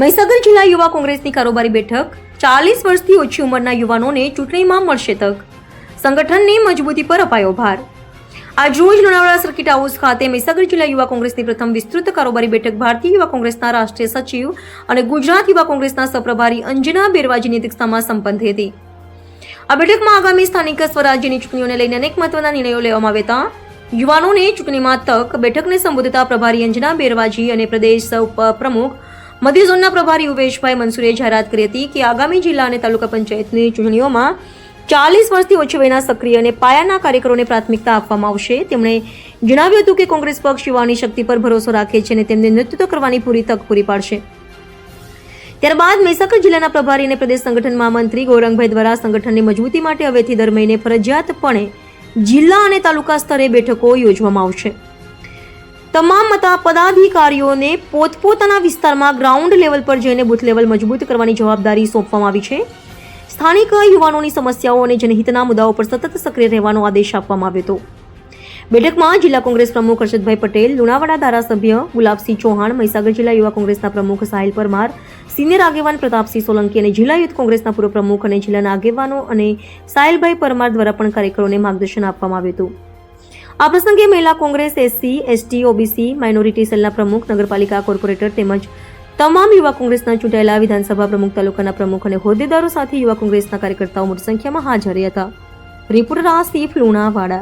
મહીસાગર જિલ્લા યુવા કોંગ્રેસની કારોબારી બેઠક ચાલીસ વર્ષથી ઓછી ઉંમરના યુવાનોને ચૂંટણીમાં મળશે તક. સંગઠનની મજબૂતી પર અપાયો ભાર. આજરોજ લુણાવાડા સર્કિટ હાઉસ ખાતે મહીસાગર જિલ્લા યુવા કોંગ્રેસની પ્રથમ વિસ્તૃત કારોબારી બેઠક ભારતીય યુવા કોંગ્રેસના રાષ્ટ્રીય સચિવ અને ગુજરાત યુવા કોંગ્રેસના સહપ્રભારી અંજના બેરવાજીની અધ્યક્ષતામાં સંપન્ન થઈ હતી. આ બેઠકમાં આગામી સ્થાનિક સ્વરાજ્યની ચૂંટણીઓને લઈને અનેક મહત્વના નિર્ણયો લેવામાં આવ્યા હતા. યુવાનોને ચૂંટણીમાં તક બેઠકને સંબોધતા પ્રભારી અંજના બેરવાજી અને પ્રદેશ પ્રમુખ મધ્ય ઝોનના પ્રભારી ઉમેશભાઈ મનસુરે જાહેરાત કરી હતી કે આગામી જિલ્લા અને તાલુકા પંચાયતની ચૂંટણીઓમાં ચાલીસ વર્ષથી ઓછી વયના સક્રિય અને પાયાના કાર્યકરોને પ્રાથમિકતા આપવામાં આવશે. તેમણે જણાવ્યું હતું કે કોંગ્રેસ પક્ષ યુવાની શક્તિ પર ભરોસો રાખે છે અને તેમને નેતૃત્વ કરવાની પૂરી તક પૂરી પાડશે. ત્યારબાદ મહીસાગર જિલ્લાના પ્રભારી અને પ્રદેશ સંગઠન મહામંત્રી ગૌરંગભાઈ દ્વારા સંગઠનની મજબૂતી માટે હવેથી દર મહિને ફરજિયાતપણે જિલ્લા અને તાલુકા સ્તરે બેઠકો યોજવામાં આવશે. તમામ મતા પદાધિકારીઓને પોતપોતાના વિસ્તારમાં ગ્રાઉન્ડ લેવલ પર જઈને બૂથ લેવલ મજબૂત કરવાની જવાબદારી સોંપવામાં આવી છે. સ્થાનિક યુવાનોની સમસ્યાઓ અને જનહિતના મુદ્દાઓ પર સતત સક્રિય રહેવાનો આદેશ આપવામાં આવ્યો હતો. બેઠકમાં જિલ્લા કોંગ્રેસ પ્રમુખ હર્ષદભાઈ પટેલ, લુણાવાડા ધારાસભ્ય ગુલાબસિંહ ચૌહાણ, મહીસાગર જિલ્લા યુવા કોંગ્રેસના પ્રમુખ સાહિલ પરમાર, સિનિયર આગેવાન પ્રતાપસિંહ સોલંકી અને જિલ્લા યુથ કોંગ્રેસના પૂર્વ પ્રમુખ અને જિલ્લાના આગેવાનો અને સાહિલભાઈ પરમાર દ્વારા પણ કાર્યકરોને માર્ગદર્શન આપવામાં આવ્યું હતું. આ પ્રસંગે મહિલા Congress SC, ST, OBC, minority સેલના પ્રમુખ, નગરપાલિકા કોર્પોરેટર તેમજ તમામ યુવા કોંગ્રેસના ચૂંટાયેલા વિધાનસભા પ્રમુખ તાલુકાના પ્રમુખ અને હોદ્દેદારો સાથે યુવા કોંગ્રેસના કાર્યકર્તાઓ મોટી સંખ્યામાં હાજર હતા. રિપોર્ટર આસિફ લુણાવાડા.